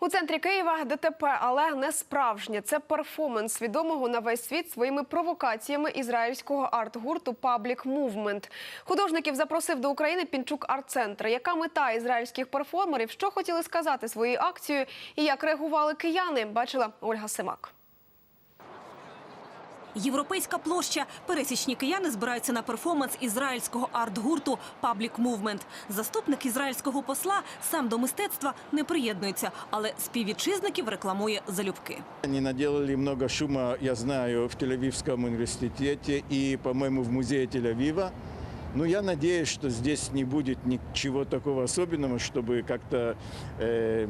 У центрі Києва ДТП, але не справжнє. Це перформанс відомого на весь світ своїми провокаціями ізраїльського арт-гурту Public Movement. Художників запросив до України Пінчук арт-центр. Яка мета ізраїльських перформерів? Що хотіли сказати своєю акцією і як реагували кияни? Бачила Ольга Семак. Європейська площа. Пересічні кияни збираються на перформанс ізраїльського арт-гурту Public Movement. Заступник ізраїльського посла сам до мистецтва не приєднується, але співвітчизників рекламує залюбки. Они наделали много шума, я знаю, в Тель-Авивском университете и, по-моему, в музее Тель-Авива. Но я надеюсь, что здесь не будет ничего такого особенного, чтобы как-то э,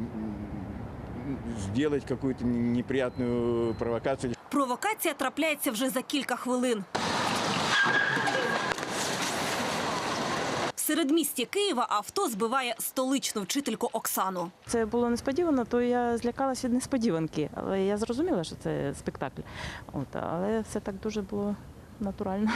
сделать какую-то неприятную провокацию. Провокація трапляється вже за кілька хвилин. В середмісті Києва авто збиває столичну вчительку Оксану. Це було несподівано, то я злякалася від несподіванки. Але я зрозуміла, що це спектакль. От, але все так дуже було натурально.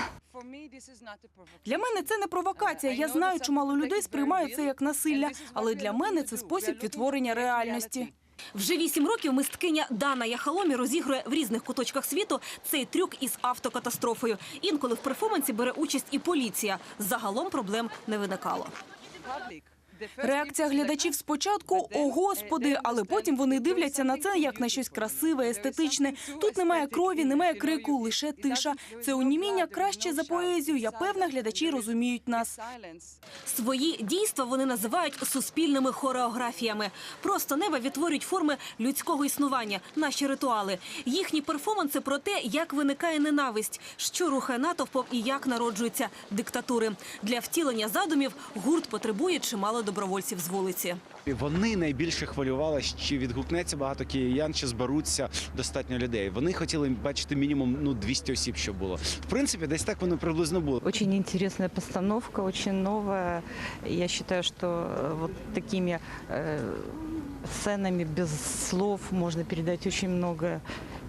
Для мене це не провокація. Я знаю, чимало людей сприймають це як насилля, але для мене це спосіб відтворення реальності. Вже вісім років мисткиня Дана Яхаломі розігрує в різних куточках світу цей трюк із автокатастрофою. Інколи в перформансі бере участь і поліція. Загалом проблем не виникало. Реакція глядачів спочатку «О, Господи!», але потім вони дивляться на це як на щось красиве, естетичне. Тут немає крові, немає крику, лише тиша. Це уніміння краще за поезію. Я певна, глядачі розуміють нас. Свої дійства вони називають суспільними хореографіями. Просто неба відтворюють форми людського існування, наші ритуали. Їхні перформанси про те, як виникає ненависть, що рухає натовпом і як народжуються диктатури. Для втілення задумів гурт потребує чимало добровольців з вулиці. І Вони найбільше хвилювалися, чи відгукнеться багато киян, чи зберуться достатньо людей. Вони хотіли бачити мінімум ну 200 осіб, щоб було. В принципі, десь так воно приблизно було. Очень интересная постановка, очень новая. Я считаю, что э, вот такими э, сценами без слов можно передать очень многое.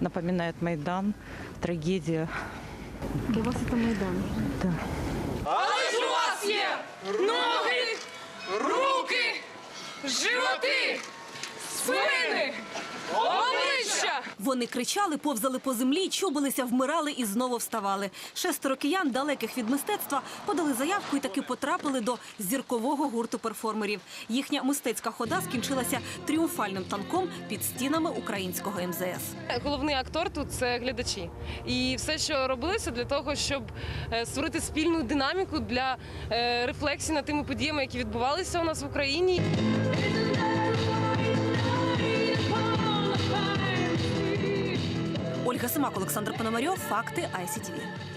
Напоминает Майдан, трагедия. Для вас это Майдан? Да. Ноги, руки, Вони кричали, повзали по землі, чубилися, вмирали і знову вставали. Шестеро киян, далеких від мистецтва, подали заявку і таки потрапили до зіркового гурту перформерів. Їхня мистецька хода скінчилася тріумфальним танком під стінами українського МЗС. Головний актор тут це глядачі. І все, що робилося для того, щоб е, створити спільну динаміку для е, рефлексії над тими подіями, які відбувалися у нас в Україні. Ольга Семак, Олександр Пономарьов, Факти ICTV.